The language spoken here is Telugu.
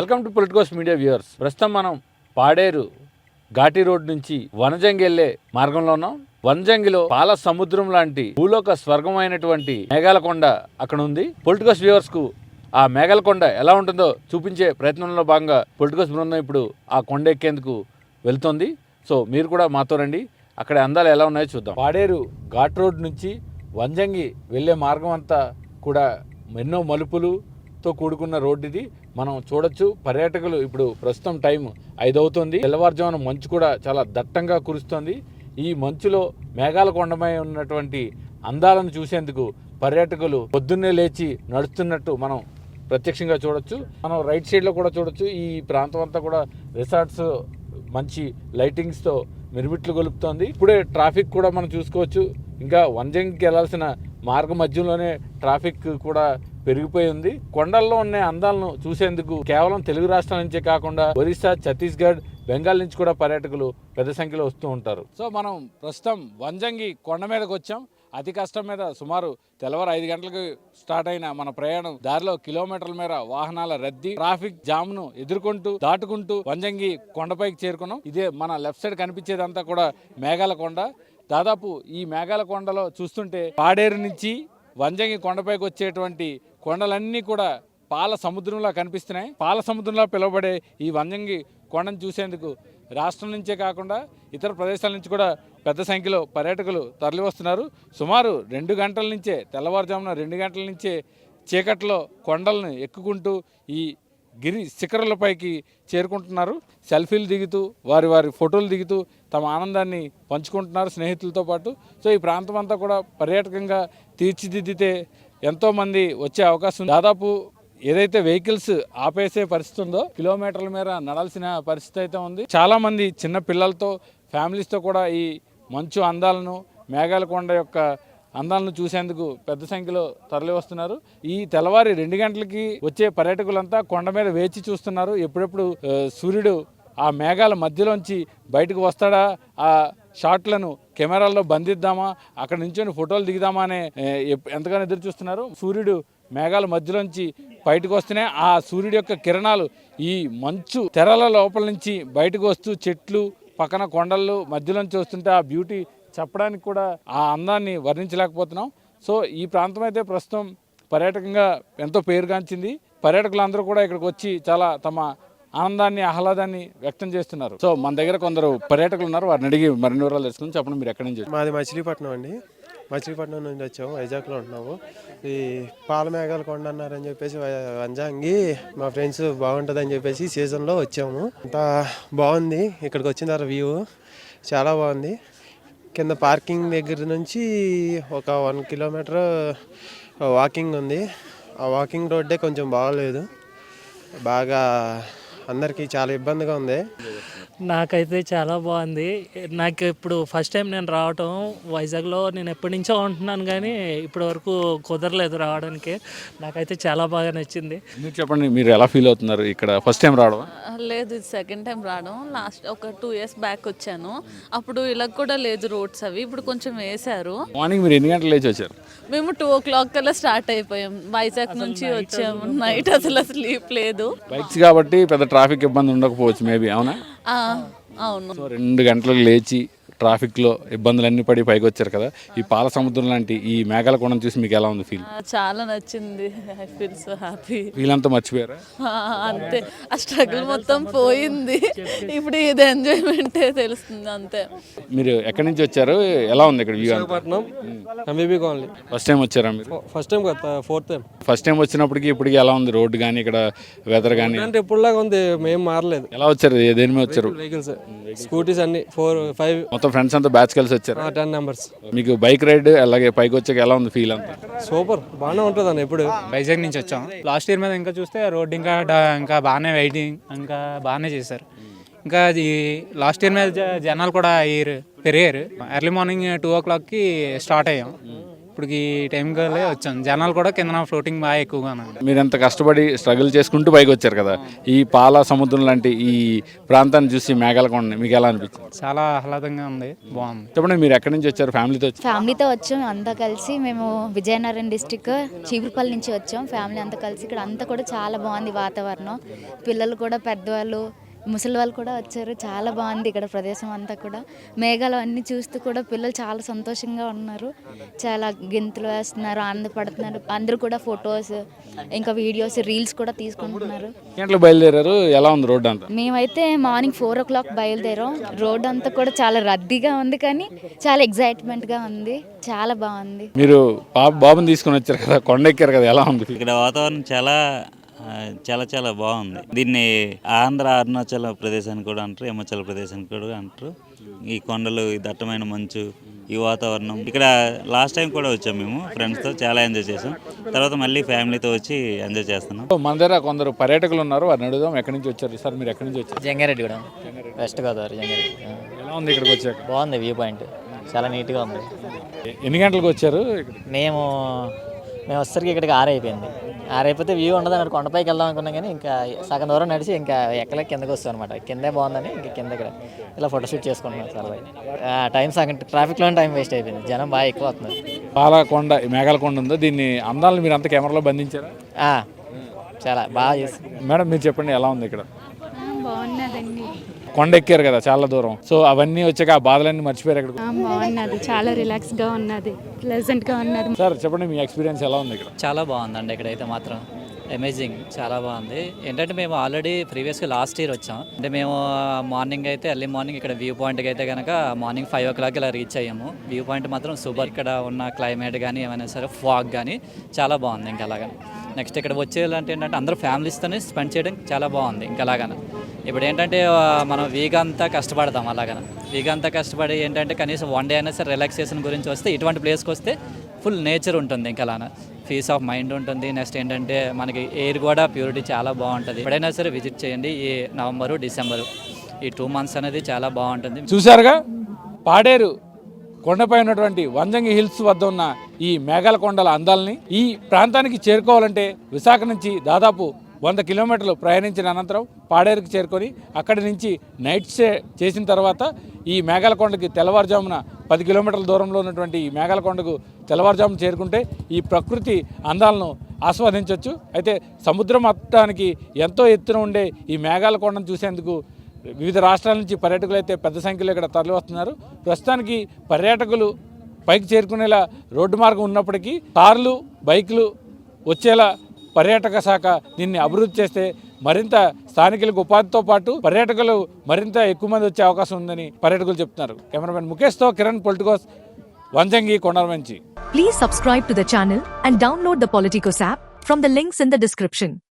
Welcome to Politicos media viewers. ప్రస్తుతం మనం పాడేరు ఘాటి రోడ్ నుంచి వనజంగి వెళ్ళే మార్గంలో ఉన్నాం. వనజంగిలో పాల సముద్రం లాంటి భూలోక స్వర్గం అయినటువంటి మేఘాలకొండ అక్కడ ఉంది. పొలిటికోస్ వ్యూవర్స్కు ఆ మేఘాలకొండ ఎలా ఉంటుందో చూపించే ప్రయత్నంలో భాగంగా పొలిటికోస్ బృందం ఇప్పుడు ఆ కొండ ఎక్కేందుకు వెళ్తుంది. సో మీరు కూడా మాతో రండి. అక్కడ అందాలు ఎలా ఉన్నాయో చూద్దాం. పాడేరు ఘాట్ రోడ్ నుంచి వంజంగి వెళ్ళే మార్గం అంతా కూడా ఎన్నో మలుపులు తో కూడుకున్న రోడ్డు ఇది. మనం చూడొచ్చు పర్యాటకులు ఇప్పుడు ప్రస్తుతం టైం ఐదు అవుతుంది తెల్లవారుజామున మంచు కూడా చాలా దట్టంగా కురుస్తుంది. ఈ మంచులో మేఘాల కొండమై ఉన్నటువంటి అందాలను చూసేందుకు పర్యాటకులు పొద్దున్నే లేచి నడుస్తున్నట్టు మనం ప్రత్యక్షంగా చూడొచ్చు. మనం రైట్ సైడ్లో కూడా చూడొచ్చు. ఈ ప్రాంతం అంతా కూడా రిసార్ట్స్ మంచి లైటింగ్స్తో మిరుమిట్లు గొలుపుతోంది. ఇప్పుడే ట్రాఫిక్ కూడా మనం చూసుకోవచ్చు. ఇంకా వంజంగికి వెళ్ళాల్సిన మార్గ మధ్యలోనే ట్రాఫిక్ కూడా పెరిగిపోయి ఉంది కొండల్లో ఉన్న అందాలను చూసేందుకు కేవలం తెలుగు రాష్ట్రాల నుంచే కాకుండా ఒరిస్సా ఛత్తీస్గఢ్ బెంగాల్ నుంచి కూడా పర్యాటకులు పెద్ద సంఖ్యలో వస్తూ ఉంటారు. సో మనం ప్రస్తుతం వంజంగి కొండ మీదకి వచ్చాం. అతి కష్టం మీద సుమారు తెల్లవారు ఐదు గంటలకు స్టార్ట్ అయిన మన ప్రయాణం దారిలో కిలోమీటర్ల మేర వాహనాల రద్దీ ట్రాఫిక్ జామ్ను ఎదుర్కొంటూ దాటుకుంటూ వంజంగి కొండపైకి చేరుకున్నాం. ఇదే మన లెఫ్ట్ సైడ్ కనిపించేదంతా కూడా మేఘాల కొండ. దాదాపు ఈ మేఘాల కొండలో చూస్తుంటే పాడేరు నుంచి వంజంగి కొండపైకి వచ్చేటువంటి కొండలన్నీ కూడా పాల సముద్రంలా కనిపిస్తున్నాయి. పాల సముద్రంలో పిలువబడే ఈ వంజంగి కొండను చూసేందుకు రాష్ట్రం నుంచే కాకుండా ఇతర ప్రదేశాల నుంచి కూడా పెద్ద సంఖ్యలో పర్యాటకులు తరలివస్తున్నారు. సుమారు రెండు గంటల నుంచే తెల్లవారుజామున రెండు గంటల నుంచే చీకట్లో కొండలను ఎక్కుకుంటూ ఈ గిరి శిఖరాలపైకి చేరుకుంటున్నారు. సెల్ఫీలు దిగుతూ వారి వారి ఫోటోలు దిగుతూ తమ ఆనందాన్ని పంచుకుంటున్నారు స్నేహితులతో పాటు. సో ఈ ప్రాంతం అంతా కూడా పర్యాటకంగా తీర్చిదిద్దితే ఎంతోమంది వచ్చే అవకాశం దాదాపు ఏదైతే వెహికల్స్ ఆపేసే పరిస్థితి ఉందో కిలోమీటర్ల మేర నడాల్సిన పరిస్థితి అయితే ఉంది. చాలా మంది చిన్న పిల్లలతో ఫ్యామిలీస్తో కూడా ఈ మంచు అందాలను మేఘాల కొండ యొక్క అందాలను చూసేందుకు పెద్ద సంఖ్యలో తరలి వస్తున్నారు ఈ తెల్లవారి రెండు గంటలకి వచ్చే పర్యాటకులంతా కొండ మీద వేచి చూస్తున్నారు. ఎప్పుడెప్పుడు సూర్యుడు ఆ మేఘాల మధ్యలోంచి బయటకు వస్తాడా? ఆ షాట్లను కెమెరాల్లో బంధిద్దామా? అక్కడ నుంచొని ఫోటోలు దిగుదామా అనే ఎంతగానో ఎదురు చూస్తున్నారు. సూర్యుడు మేఘాల మధ్యలోంచి బయటకు వస్తేనే ఆ సూర్యుడి యొక్క కిరణాలు ఈ మంచు తెరల లోపల నుంచి బయటకు వస్తూ చెట్లు పక్కన కొండలు మధ్యలోంచి వస్తుంటే ఆ బ్యూటీ చెప్పడానికి కూడా ఆ అందాన్ని వర్ణించలేకపోతున్నాం. సో ఈ ప్రాంతం అయితే ప్రస్తుతం పర్యాటకంగా ఎంతో పేరుగాంచింది. పర్యాటకులందరూ కూడా ఇక్కడికి వచ్చి చాలా తమ ఆనందాన్ని ఆహ్లాదాన్ని వ్యక్తం చేస్తున్నారు. సో మన దగ్గర కొందరు పర్యాటకులు ఉన్నారు. వారిని అడిగి మరిన్ని వివరాలు తెలుసుకుని చెప్పండి మీరు ఎక్కడి నుంచి మాది మచిలీపట్నం అండి. మచిలీపట్నం నుంచి వచ్చాము వైజాగ్లో ఉంటున్నాము. ఈ పాల మేఘాలు కొండ అన్నారని చెప్పేసి వంజాంగి మా ఫ్రెండ్స్ బాగుంటుందని చెప్పేసి సీజన్లో వచ్చాము. అంతా బాగుంది. ఇక్కడికి వచ్చిన తర్వాత వ్యూ చాలా బాగుంది. కింద పార్కింగ్ దగ్గర నుంచి ఒక వన్ కిలోమీటర్ వాకింగ్ ఉంది. ఆ వాకింగ్ రోడ్డే కొంచెం బాగలేదు. బాగా అందరికీ చాలా ఇబ్బందిగా ఉంది. నాకైతే చాలా బాగుంది. నాకు ఇప్పుడు ఫస్ట్ టైం నేను రావటం వైజాగ్లో నేను ఎప్పటి నుంచో ఉంటున్నాను కానీ ఇప్పటి వరకు కుదరలేదు రావడానికి. నాకైతే చాలా బాగా నచ్చింది. మీరు చెప్పండి మీరు ఎలా ఫీల్ అవుతున్నారు ఇక్కడ? ఫస్ట్ టైం రావడం? లేదు ఇది సెకండ్ టైం రావడం. లాస్ట్ ఒక టూ ఇయర్స్ బ్యాక్ వచ్చాను. అప్పుడు ఇలా కూడా లేదు రోడ్స్ అవి. ఇప్పుడు కొంచెం వేశారు. మార్నింగ్ మీరు ఎన్ని గంటలు లేచి వచ్చారు? మేము టూ ఓ క్లాక్ కల్లా స్టార్ట్ అయిపోయాం. వైజాగ్ నుంచి వచ్చాము. నైట్ అసలు స్లీప్ లేదు. బైక్స్ కాబట్టి పెద్ద ట్రాఫిక్ ఇబ్బంది ఉండకపోవచ్చు మేబీ అవునా? ఆ, అవును. సో రెండు గంటలకు లేచి ట్రాఫిక్లో ఇబ్బందులన్నీ పడి పైకి వచ్చారు కదా. ఈ పాల సముద్రం లాంటి ఈ మేఘాల కొండను చూసి మీకు ఎలా ఉంది ఫీల్ చాలా నచ్చింది. I feel so happy feel అంతా మర్చిపోయారా అంతే. ఆ స్ట్రగుల్ మొత్తం పోయింది. ఇప్పుడు ఇది ఎంజాయ్మెంటే తెలుస్తుంది అంతే. మీరు ఎక్కడి నుంచి వచ్చారు? ఎలా ఉంది ఇక్కడ view Visakhapatnam MVP colony. First time వచ్చారా మీరు? ఫస్ట్ టైం కదా ఫోర్త్ టైం ఫస్ట్ టైం వచ్చినప్పటికి ఇప్పటికి ఎలా ఉంది? రోడ్డు కానీ ఇక్కడ వెదర్ కానీ అంటే ఇప్పుడులాగా ఉంది మేము మారలేదు. ఎలా వచ్చారు? ఏ- దేని మీద వచ్చారు? వెహికల్స్ స్కూటీస్ అన్ని ఫోర్ ఫైవ్ మొత్తం ఫ్రెండ్స్ అంతా బ్యాచ్ కలిసి వచ్చారు? టెన్ నెంబర్స్ మీకు బైక్ రైడ్ అలాగే పైకి వచ్చాక ఎలా ఉంది ఫీల్ అంతా? సూపర్ బాగానే ఉంటుంది అన్న ఎప్పుడు. వైజాగ్ నుంచి వచ్చాం. లాస్ట్ ఇయర్ మీద ఇంకా చూస్తే రోడ్ ఇంకా ఇంకా బాగానే వెయిటింగ్ ఇంకా బాగానే చేశారు. ఇంకా అది లాస్ట్ ఇయర్ మీద జనాలు కూడా అయ్యారు పెరిగారు. ఎర్లీ మార్నింగ్ టూ ఓ క్లాక్కి స్టార్ట్ అయ్యాం. ఇప్పటికి టైం కలే వచ్చాం. జనాలు కూడా కింద ఫ్లోటింగ్ బాగా ఎక్కువగా ఉన్నాయి మీరు ఎంత కష్టపడి స్ట్రగుల్ చేసుకుంటూ పైకి వచ్చారు కదా? ఈ పాల సముద్రం లాంటి ఈ ప్రాంతాన్ని చూసి మేఘాలకొండ మీకు ఎలా అనిపించింది? చాలా ఆహ్లాదంగా ఉంది. బాగుంది. చెప్పండి మీరు ఎక్కడి నుంచి వచ్చారు? ఫ్యామిలీతో వచ్చి ఫ్యామిలీతో వచ్చాం అంతా కలిసి మేము విజయనగరం డిస్టిక్ చీపురుపల్లి నుంచి వచ్చాం. ఫ్యామిలీ అంతా కలిసి ఇక్కడ అంతా కూడా చాలా బాగుంది వాతావరణం. పిల్లలు కూడా పెద్దవాళ్ళు ముసలి వాళ్ళు కూడా వచ్చారు. చాలా బాగుంది ఇక్కడ ప్రదేశం అంతా కూడా. మేఘాలు అన్నీ చూస్తూ కూడా పిల్లలు చాలా సంతోషంగా ఉన్నారు. చాలా గెంతులు వేస్తున్నారు ఆనందపడుతున్నారు. అందరూ కూడా ఫొటోస్ ఇంకా వీడియోస్ రీల్స్ కూడా తీసుకుంటున్నారు. బయలుదేరారు? ఎలా ఉంది రోడ్డు అంతా? మేమైతే మార్నింగ్ ఫోర్ ఓ క్లాక్ బయలుదేరాం. రోడ్ అంతా కూడా చాలా రద్దీగా ఉంది కానీ చాలా ఎగ్జైట్మెంట్గా ఉంది. చాలా బాగుంది. మీరు బాబుని తీసుకొని వచ్చారు కదా కొండ ఎక్కారు కదా ఎలా ఉంది? ఇక్కడ వాతావరణం చాలా చాలా చాలా బాగుంది. దీన్ని ఆంధ్ర అరుణాచల్ ప్రదేశ్ అని కూడా అంటారు హిమాచల్ ప్రదేశ్ అని కూడా అంటారు. ఈ కొండలు ఈ దట్టమైన మంచు ఈ వాతావరణం. ఇక్కడ లాస్ట్ టైం కూడా వచ్చాం మేము ఫ్రెండ్స్తో చాలా ఎంజాయ్ చేసాం. తర్వాత మళ్ళీ ఫ్యామిలీతో వచ్చి ఎంజాయ్ చేస్తున్నాం. మన దగ్గర కొందరు పర్యాటకులు ఉన్నారు వారిని అడుగుదాం ఎక్కడి నుంచి వచ్చారు? సార్ మీరు ఎక్కడి నుంచి వచ్చారు? జంగారెడ్డిగూడెం వెస్ట్ గోదావరి జంగారెడ్డి. ఎలా ఉంది ఇక్కడికి వచ్చాక బాగుంది వ్యూ పాయింట్ చాలా నీట్గా ఉంది. ఎన్ని గంటలకు వచ్చారు? మేము మేము వచ్చేసరికి ఇక్కడికి ఆరైపోయింది ఆరైపోతే వ్యూ ఉండదు అక్కడ కొండపైకి వెళ్దాం అనుకున్నాం కానీ ఇంకా సగం దూరం నడిచి ఇంకా ఎక్కలే కిందకి వస్తాం అనమాట కిందే బాగుందని ఇంకా కింద ఇక్కడ ఇలా ఫోటోషూట్ చేసుకుంటున్నాం సరదా టైం సగం ట్రాఫిక్లో టైం వేస్ట్ అయిపోయింది. జనం బాగా ఎక్కువ వస్తున్నారు. పాలకొండ ఈ మేఘాలకొండ ఉందో? దీన్ని అందాలను మీరు అంత కెమెరాలో బంధించారా? చాలా బాగా చేసి మేడం మీరు చెప్పండి ఎలా ఉంది ఇక్కడ? కొండ ఎక్కారు కదా చాలా దూరం. సో అవన్నీ వచ్చాక ఆ బాధలన్నీ మర్చిపోయారు ఇక్కడ బాగున్నది చాలా రిలాక్స్గా ఉన్నది. ప్లెజెంట్గా ఉన్నది. సార్ చెప్పండి మీ ఎక్స్పీరియన్స్ ఎలా ఉంది ఇక్కడ? చాలా బాగుందండి ఇక్కడైతే మాత్రం. అమేజింగ్ చాలా బాగుంది. ఏంటంటే మేము ఆల్రెడీ ప్రీవియస్గా లాస్ట్ ఇయర్ వచ్చాం. అంటే మేము మార్నింగ్ అయితే ఎర్లీ మార్నింగ్ ఇక్కడ వ్యూ పాయింట్కి అయితే కనుక మార్నింగ్ ఫైవ్ ఓ క్లాక్ ఇలా రీచ్ అయ్యాము. వ్యూ పాయింట్ మాత్రం సూపర్ ఇక్కడ ఉన్న క్లైమేట్ కానీ ఏమైనా సరే ఫాగ్ కానీ చాలా బాగుంది ఇంకా అలాగా నెక్స్ట్ ఇక్కడ వచ్చేలాంటి ఏంటంటే అందరూ ఫ్యామిలీస్తోనే స్పెండ్ చేయడం చాలా బాగుంది ఇంకా అలాగన. ఇప్పుడు ఏంటంటే మనం వీక్ అంతా కష్టపడతాం అలాగన. వీక్ అంతా కష్టపడి ఏంటంటే కనీసం వన్ డే అయినా సరే రిలాక్సేషన్ గురించి వస్తే ఇటువంటి ప్లేస్కి వస్తే ఫుల్ నేచర్ ఉంటుంది ఇంకా అలాన. పీస్ ఆఫ్ మైండ్ ఉంటుంది. నెక్స్ట్ ఏంటంటే మనకి ఎయిర్ కూడా ప్యూరిటీ చాలా బాగుంటుంది. ఎప్పుడైనా సరే విజిట్ చేయండి ఈ నవంబరు డిసెంబరు. ఈ టూ మంత్స్ అనేది చాలా బాగుంటుంది. చూసారుగా పాడేరు కొండపై ఉన్నటువంటి వంజంగి హిల్స్ వద్ద ఉన్న ఈ మేఘాల కొండల అందాలని ఈ ప్రాంతానికి చేరుకోవాలంటే విశాఖ నుంచి దాదాపు వంద కిలోమీటర్లు ప్రయాణించిన అనంతరం పాడేరుకు చేరుకొని అక్కడి నుంచి నైట్ స్టే చేసిన తర్వాత ఈ మేఘాలకొండకి తెల్లవారుజామున పది కిలోమీటర్ల దూరంలో ఉన్నటువంటి ఈ మేఘాలకొండకు తెల్లవారుజామున చేరుకుంటే ఈ ప్రకృతి అందాలను ఆస్వాదించవచ్చు అయితే సముద్ర మట్టానికి ఎంతో ఎత్తున ఉండే ఈ మేఘాలకొండను చూసేందుకు వివిధ రాష్ట్రాల నుంచి పర్యాటకులు అయితే పెద్ద సంఖ్యలో ఇక్కడ తరలి వస్తున్నారు ప్రస్తుతానికి పర్యాటకులు పైకి చేరుకునేలా రోడ్డు మార్గం ఉన్నప్పటికీ కార్లు బైకులు వచ్చేలా పర్యాటక శాఖ దీన్ని అభివృద్ధి చేస్తే మరింత స్థానికులకు ఉపాధితో పాటు పర్యాటకులు మరింత ఎక్కువ మంది వచ్చే అవకాశం ఉందని పర్యాటకులు చెప్తున్నారు కెమెరామెన్ ముఖేష్తో కిరణ్ పొలిటికోస్ వంజంగి కొండల నుంచి Please subscribe to the channel and download the Politicos app from the links in the.